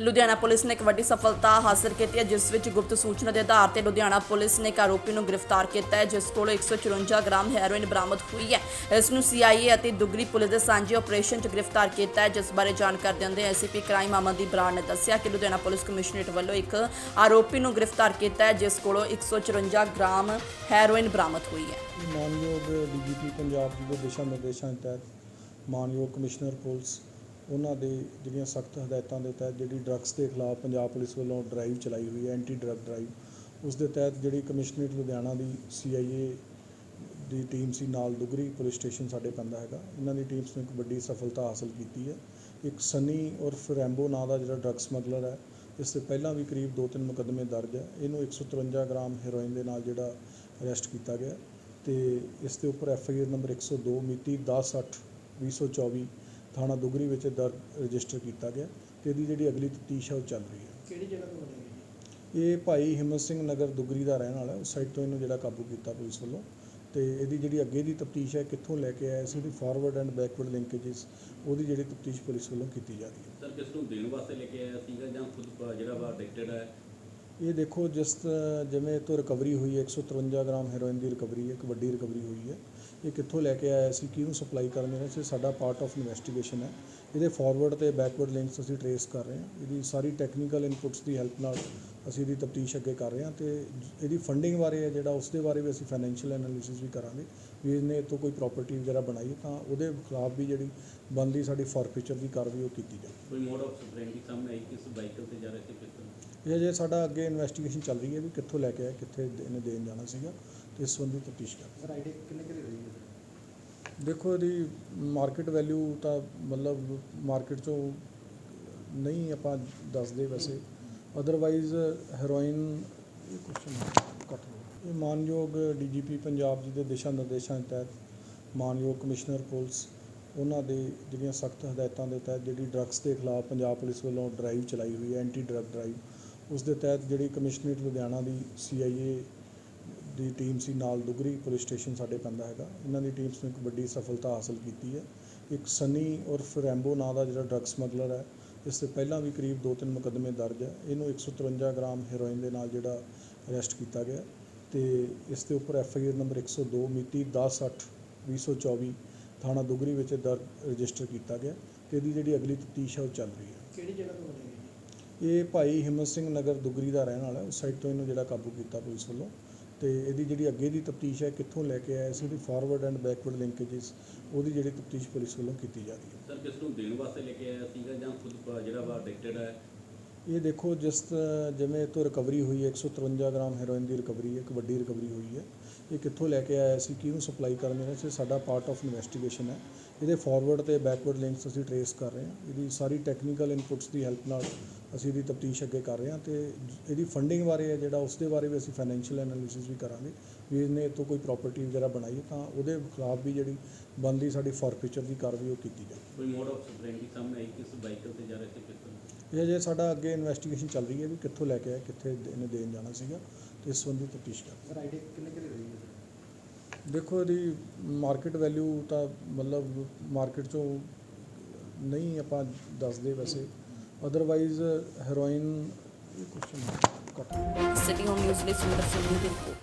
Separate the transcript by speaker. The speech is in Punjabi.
Speaker 1: ਲੁਧਿਆਣਾ ਪੁਲਿਸ ਨੇ ਇੱਕ ਵੱਡੀ ਸਫਲਤਾ ਹਾਸਲ ਕੀਤੀ ਹੈ, ਜਿਸ ਵਿੱਚ ਗੁਪਤ ਸੂਚਨਾ ਦੇ ਆਧਾਰ ਤੇ ਲੁਧਿਆਣਾ ਪੁਲਿਸ ਨੇ ਇੱਕ ਆਰੋਪੀ ਨੂੰ ਗ੍ਰਿਫਤਾਰ ਕੀਤਾ ਹੈ, ਜਿਸ ਕੋਲੋਂ 154 ਗ੍ਰਾਮ ਹੈਰੋਇਨ ਬਰਾਮਦ ਹੋਈ ਹੈ। ਇਸ ਨੂੰ ਸੀਆਈਏ ਅਤੇ ਦੁਗਰੀ ਪੁਲਿਸ ਦੇ ਸਾਂਝੇ ਆਪਰੇਸ਼ਨ 'ਚ ਗ੍ਰਿਫਤਾਰ ਕੀਤਾ ਹੈ, ਜਿਸ ਬਾਰੇ ਜਾਣਕਾਰੀ ਦਿੰਦੇ ਐਸਪੀ ਕ੍ਰਾਈਮ ਅਮਨਦੀਪ ਬਰਾੜ ਨੇ ਦੱਸਿਆ ਕਿ ਲੁਧਿਆਣਾ ਪੁਲਿਸ ਕਮਿਸ਼ਨਰੇਟ ਵੱਲੋਂ ਇੱਕ ਆਰੋਪੀ ਨੂੰ ਗ੍ਰਿਫਤਾਰ ਕੀਤਾ ਹੈ, ਜਿਸ ਕੋਲੋਂ 154 ਗ੍ਰਾਮ ਹੈਰੋਇਨ ਬਰਾਮਦ ਹੋਈ ਹੈ।
Speaker 2: ਮਾਨਯੋਗ ਡੀਜੀਪੀ ਪੰਜਾਬ ਦੇ ਦਿਸ਼ਾ ਨਿਰਦੇਸ਼ਾਂ ਤਹਿਤ ਮਾਨਯੋਗ ਕਮਿਸ਼ਨਰ ਪੁਲਿਸ ਉਹਨਾਂ ਦੇ ਜਿਹੜੀਆਂ ਸਖਤ ਹਦਾਇਤਾਂ ਦੇ ਤਹਿਤ ਜਿਹੜੀ ਡਰੱਗਸ ਦੇ ਖਿਲਾਫ ਪੰਜਾਬ ਪੁਲਿਸ ਵੱਲੋਂ ਡਰਾਈਵ ਚਲਾਈ ਹੋਈ ਹੈ ਐਂਟੀ ਡਰੱਗ ਡਰਾਈਵ ਉਸ ਦੇ ਤਹਿਤ ਜਿਹੜੀ ਕਮਿਸ਼ਨਰੇਟ ਲੁਧਿਆਣਾ ਦੀ ਸੀਆਈਏ ਦੀ ਟੀਮ ਸੀ ਨਾਲ ਦੁਗਰੀ ਪੁਲਿਸ ਸਟੇਸ਼ਨ ਸਾਡੇ ਪੈਂਦਾ ਹੈਗਾ ਇਹਨਾਂ ਦੀ ਟੀਮਸ ਨੇ ਇੱਕ ਵੱਡੀ ਸਫਲਤਾ ਹਾਸਲ ਕੀਤੀ ਹੈ। ਇੱਕ ਸਨੀ ਔਰ ਫਰੈਂਬੋ ਨਾਂ ਦਾ ਜਿਹੜਾ ਡਰੱਗ ਸਮਗਲਰ ਹੈ, ਇਸ ਤੋਂ ਪਹਿਲਾਂ ਵੀ ਕਰੀਬ 2-3 ਮੁਕੱਦਮੇ ਦਰਜ ਹੈ। ਇਹਨੂੰ 153 ਗ੍ਰਾਮ ਹੈਰੋਇਨ ਦੇ ਨਾਲ ਜਿਹੜਾ ਅਰੈਸਟ ਕੀਤਾ ਗਿਆ ਤੇ ਇਸ ਦੇ ਉੱਪਰ ਐਫ ਆਈ ਆਰ ਨੰਬਰ 102 ਮਿਤੀ 10/8/2024 ਥਾਣਾ ਦੁਗਰੀ ਵਿੱਚ ਦਰਜ ਰਜਿਸਟਰ ਕੀਤਾ ਗਿਆ ਤੇ ਇਹਦੀ ਜਿਹੜੀ ਅਗਲੀ ਤਫਤੀਸ਼ ਹੈ ਉਹ ਚੱਲ ਰਹੀ ਹੈ।
Speaker 3: ਕਿਹੜੀ ਜਗ੍ਹਾ ਤੋਂ ਬਣੀ
Speaker 2: ਇਹ ਭਾਈ ਹਿੰਮਤ ਸਿੰਘ ਨਗਰ ਦੁਗਰੀ ਦਾ ਰਹਿਣ ਵਾਲਾ ਹੈ। ਉਸ ਸਾਈਡ ਤੋਂ ਇਹਨੂੰ ਜਿਹੜਾ ਕਾਬੂ ਕੀਤਾ ਪੁਲਿਸ ਵੱਲੋਂ। ਤੇ ਇਹਦੀ ਜਿਹੜੀ ਅੱਗੇ ਦੀ ਤਫਤੀਸ਼ ਹੈ ਕਿੱਥੋਂ ਲੈ ਕੇ ਆਇਆ ਸੀ ਉਹਦੀ ਫਾਰਵਰਡ ਐਂਡ ਬੈਕਵਰਡ ਲਿੰਕੇजेस ਉਹਦੀ ਜਿਹੜੀ ਤਫਤੀਸ਼ ਪੁਲਿਸ ਵੱਲੋਂ ਕੀਤੀ ਜਾ ਰਹੀ ਹੈ।
Speaker 4: ਸਰ ਕਿਸ ਨੂੰ ਦੇਣ ਵਾਸਤੇ ਲੈ ਕੇ ਆਇਆ ਸੀਗਾ ਜਾਂ ਖੁਦ ਜਿਹੜਾ ਵਾ ਐਡਿਕਟਡ ਹੈ?
Speaker 2: ਇਹ ਦੇਖੋ ਜਿਸ ਜਿਵੇਂ ਇਹ ਤੋਂ ਰਿਕਵਰੀ ਹੋਈ ਹੈ 153 ਗ੍ਰਾਮ ਹੈਰੋਇਨ ਦੀ ਰਿਕਵਰੀ ਹੈ ਇੱਕ ਵੱਡੀ ਰਿਕਵਰੀ ਹੋਈ ਹੈ। ਇਹ ਕਿੱਥੋਂ ਲੈ ਕੇ ਆਇਆ ਸੀ ਕਿਹਨੂੰ ਸਪਲਾਈ ਕਰਨ ਦੇਣਾ ਸੀ ਸਾਡਾ ਪਾਰਟ ਆਫ ਇਨਵੈਸਟੀਗੇਸ਼ਨ ਹੈ। ਇਹਦੇ ਫਾਰਵਰਡ ਤੇ ਬੈਕਵਰਡ ਲਿੰਕਸ ਅਸੀਂ ਟਰੇਸ ਕਰ ਰਹੇ ਹਾਂ। ਇਹਦੀ ਸਾਰੀ ਟੈਕਨੀਕਲ ਇਨਪੁਟਸ ਦੀ ਹੈਲਪ ਨਾਲ ਅਸੀਂ ਇਹਦੀ ਤਫਤੀਸ਼ ਅੱਗੇ ਕਰ ਰਹੇ ਹਾਂ ਤੇ ਇਹਦੀ ਫੰਡਿੰਗ ਬਾਰੇ ਹੈ ਜਿਹੜਾ ਉਸ ਦੇ ਬਾਰੇ ਵੀ ਅਸੀਂ ਫਾਈਨੈਂਸ਼ੀਅਲ ਐਨਾਲਿਸਿਸ ਵੀ ਕਰਾਂਗੇ। ਵੀ ਇਹਨੇ ਇਹ ਤੋਂ ਕੋਈ ਪ੍ਰਾਪਰਟੀ ਵਗੈਰਾ ਬਣਾਈ ਤਾਂ ਉਹਦੇ ਖਿਲਾਫ ਵੀ ਜਿਹੜੀ ਬਣਦੀ ਸਾਡੀ ਫੋਰਫੀਚਰ ਦੀ ਕਾਰਵਾਈ ਉਹ ਕੀਤੀ ਜਾਵੇ
Speaker 4: ਕੋਈ ਮੋਡ ਆਫ ਸਪਰੈਂਡੀ ਸਾਹਮਣੇ ਆਈ ਕਿਸ ਬਾਈਕਲ ਤੇ ਜਾ ਰਹੇ ਸੀ
Speaker 2: ਇਹ ਜੇ ਸਾਡਾ ਅੱਗੇ ਇਨਵੈਸਟੀਗੇਸ਼ਨ ਚੱਲ ਰਹੀ ਹੈ ਵੀ ਕਿੱਥੋਂ ਲੈ ਕੇ ਆਇਆ ਕਿੱਥੇ ਇਹਨੇ ਦੇਣ ਜਾਣਾ ਸੀਗਾ। ਤੇ ਇਸ ਸੰਬੰਧੀ ਤਫਤੀਸ਼ ਕਰ ਰਹੇ
Speaker 3: ਸਰ ਆਈਡੀ ਕਿੰਨੇ ਕਿਹਦੀ ਰਹੀ ਹੈ
Speaker 2: ਹਾਂ। ਦੇਖੋ ਇਹਦੀ ਮਾਰਕੀਟ ਵੈਲਿਊ ਤਾਂ ਮਤਲਬ ਮਾਰਕੀਟ ਚੋਂ ਨਹੀਂ ਆਪਾਂ ਦੱਸਦੇ ਵੈਸੇ ਅਦਰਵਾਈਜ਼ ਹੈਰੋਇਨ ਇਹ ਕੁਐਸਚਨ ਕੱਟ ਲਓ ਇਹ ਮਾਨਯੋਗ ਡੀਜੀਪੀ ਪੰਜਾਬ ਜੀ ਦੇ ਦਿਸ਼ਾ ਨਿਰਦੇਸ਼ਾਂ ਤਹਿਤ ਮਾਨਯੋਗ ਕਮਿਸ਼ਨਰ ਪੁਲਿਸ ਉਹਨਾਂ ਦੇ ਜਿਹੜੀਆਂ ਸਖਤ ਹਦਾਇਤਾਂ ਦੇ ਤਹਿਤ ਜਿਹੜੀ ਡਰੱਗਸ ਦੇ ਖਿਲਾਫ ਪੰਜਾਬ ਪੁਲਿਸ ਵੱਲੋਂ ਡਰਾਈਵ ਚਲਾਈ ਹੋਈ ਹੈ ਐਂਟੀ ਡਰੱਗ ਡਰਾਈਵ ਉਸ ਦੇ ਤਹਿਤ ਜਿਹੜੀ ਕਮਿਸ਼ਨਰੇਟ ਲੁਧਿਆਣਾ ਦੀ ਸੀਆਈਏ ਦੀ ਟੀਮ ਸੀ ਨਾਲ ਦੁਗਰੀ ਪੁਲਿਸ ਸਟੇਸ਼ਨ ਸਾਡੇ ਪੈਂਦਾ ਹੈਗਾ। ਇਹਨਾਂ ਦੀ ਟੀਮਸ ਨੇ ਇੱਕ ਵੱਡੀ ਸਫਲਤਾ ਹਾਸਲ ਕੀਤੀ ਹੈ। ਇੱਕ ਸਨੀ ਉਰਫ ਰੈਂਬੋ ਨਾਂ ਦਾ ਜਿਹੜਾ ਡਰੱਗ ਸਮਗਲਰ ਹੈ ਇਸ ਤੋਂ ਪਹਿਲਾਂ ਵੀ ਕਰੀਬ 2-3 ਮੁਕੱਦਮੇ ਦਰਜ ਹੈ। ਇਹਨੂੰ 153 ਗ੍ਰਾਮ ਹੈਰੋਇਨ ਦੇ ਨਾਲ ਜਿਹੜਾ ਅਰੈਸਟ ਕੀਤਾ ਗਿਆ ਤੇ ਇਸ ਦੇ ਉੱਪਰ ਐਫ ਆਈ ਆਰ ਨੰਬਰ 102 ਮਿਤੀ 10/8/2024 ਥਾਣਾ ਦੁਗਰੀ ਵਿੱਚ ਦਰਜ ਰਜਿਸਟਰ ਕੀਤਾ ਗਿਆ ਤੇ ਇਹਦੀ ਜਿਹੜੀ ਅਗਲੀ ਤਫਤੀਸ਼ ਹੈ ਉਹ ਚੱਲ ਰਹੀ ਹੈ।
Speaker 3: ਕਿਹੜੀ ਜਗ੍ਹਾ ਤੋਂ ਬਣੀ ਹੈ
Speaker 2: ਇਹ ਭਾਈ ਹਿੰਮਤ ਸਿੰਘ ਨਗਰ ਦੁਗਰੀ ਦਾ ਰਹਿਣ ਵਾਲਾ। ਉਸ ਸਾਈਡ ਤੋਂ ਇਹਨੂੰ ਜਿਹੜਾ ਕਾਬੂ ਕੀਤਾ ਪੁਲਿਸ ਵੱਲੋਂ। ਤੇ ਇਹਦੀ ਜਿਹੜੀ ਅੱਗੇ ਦੀ ਤਫਤੀਸ਼ ਹੈ ਕਿੱਥੋਂ ਲੈ ਕੇ ਆਇਆ ਸੀ ਉਹਦੀ ਫਾਰਵਰਡ ਐਂਡ ਬੈਕਵਰਡ ਲਿੰਕੇजेस ਉਹਦੀ ਜਿਹੜੀ ਤਫਤੀਸ਼ ਪੁਲਿਸ ਵੱਲੋਂ ਕੀਤੀ ਜਾ ਰਹੀ ਹੈ।
Speaker 4: ਸਰ ਕਿਸ ਨੂੰ ਦੇਣ ਵਾਸਤੇ ਲੈ ਕੇ ਆਇਆ ਸੀਗਾ ਜਾਂ ਖੁਦ ਪ- ਜਿਹੜਾ ਵਾ ਐਡਿਕਟਡ ਹੈ?
Speaker 2: ਇਹ ਦੇਖੋ ਜਿਸ ਜਿਵੇਂ ਤੋਂ ਰਿਕਵਰੀ ਹੋਈ ਹੈ 153 ਗ੍ਰਾਮ ਹੈਰੋਇਨ ਦੀ ਰਿਕਵਰੀ ਹੈ ਇੱਕ ਵੱਡੀ ਰਿਕਵਰੀ ਹੋਈ ਹੈ। ਇਹ ਕਿੱਥੋਂ ਲੈ ਕੇ ਆਇਆ ਸੀ ਕਿਹਨੂੰ ਸਪਲਾਈ ਕਰਨ ਦੇਣਾ ਸੀ ਸਾਡਾ ਪਾਰਟ ਆਫ ਇਨਵੈਸਟੀਗੇਸ਼ਨ ਹੈ। ਇਹਦੇ ਫਾਰਵਰਡ ਤੇ ਬੈਕਵਰਡ ਲਿੰਕਸ ਅਸੀਂ ਟਰੇਸ ਕਰ ਰਹੇ ਹਾਂ। ਇਹਦੀ ਸਾਰੀ ਟੈਕਨੀਕਲ ਇਨਪੁਟਸ ਦੀ ਹੈਲਪ ਨਾਲ ਅਸੀਂ ਇਹਦੀ ਤਫਤੀਸ਼ ਅੱਗੇ ਕਰ ਰਹੇ ਹਾਂ ਤੇ ਇਹਦੀ ਫੰਡਿੰਗ ਬਾਰੇ ਹੈ ਜਿਹੜਾ ਉਸ ਦੇ ਬਾਰੇ ਵੀ ਅਸੀਂ ਫਾਈਨੈਂਸ਼ੀਅਲ ਐਨਾਲਿਸਿਸ ਵੀ ਕਰਾਂਗੇ ਵੀ ਇਹਨੇ ਇਹ ਤੋਂ ਕੋਈ ਪ੍ਰਾਪਰਟੀ ਵਗੈਰਾ ਬਣਾਈ ਹੈ ਤਾਂ ਉਹਦੇ ਖਿਲਾਫ ਵੀ ਜਿਹੜੀ ਬਣਦੀ ਸਾਡੀ ਫੋਰਫੀਚਰ ਦੀ ਕਾਰਵਾਈ ਉਹ ਕੀਤੀ ਜਾਵੇ
Speaker 4: ਕੋਈ ਮੋਡ ਆਫ ਸਪਰੈਂਡੀ ਸਾਹਮਣੇ ਆਈ ਕਿਸ ਬਾਈਕਲ ਤੇ ਜਾ ਰਹੇ ਸੀ ਤਰ੍ਹਾਂ
Speaker 2: ਇਹ ਜੇ ਸਾਡਾ ਅੱਗੇ ਇਨਵੈਸਟੀਗੇਸ਼ਨ ਚੱਲ ਰਹੀ ਹੈ ਵੀ ਕਿੱਥੋਂ ਲੈ ਕੇ ਆਇਆ ਕਿੱਥੇ ਇਹਨੇ ਦੇਣ ਜਾਣਾ ਸੀਗਾ ਤੇ ਇਸ ਸੰਬੰਧੀ ਤਫਤੀਸ਼ ਕਰ
Speaker 3: ਸਰ ਆਈਡੀ ਕਿੰਨੇ ਕਿਹਦੀ ਰਹੀ ਹੈ
Speaker 2: ਹਾਂ। ਦੇਖੋ ਇਹਦੀ ਮਾਰਕੀਟ ਵੈਲਿਊ ਤਾਂ ਮਤਲਬ ਮਾਰਕੀਟ ਚੋਂ ਨਹੀਂ ਆਪਾਂ ਦੱਸਦੇ ਵੈਸੇ। ਅਦਰਵਾਈਜ਼ ਹੈਰੋਇਨ uh, ਇਹ ਕੁਐਸਚਨ ਕੱਟ ਲਓ
Speaker 1: ਸਿਟੀ ਹੋਮ ਨਿਊਜ਼ ਲਈ ਸੁੰਦਰ ਸਿੰਘ ਦੀ ਰਿਪੋਰਟ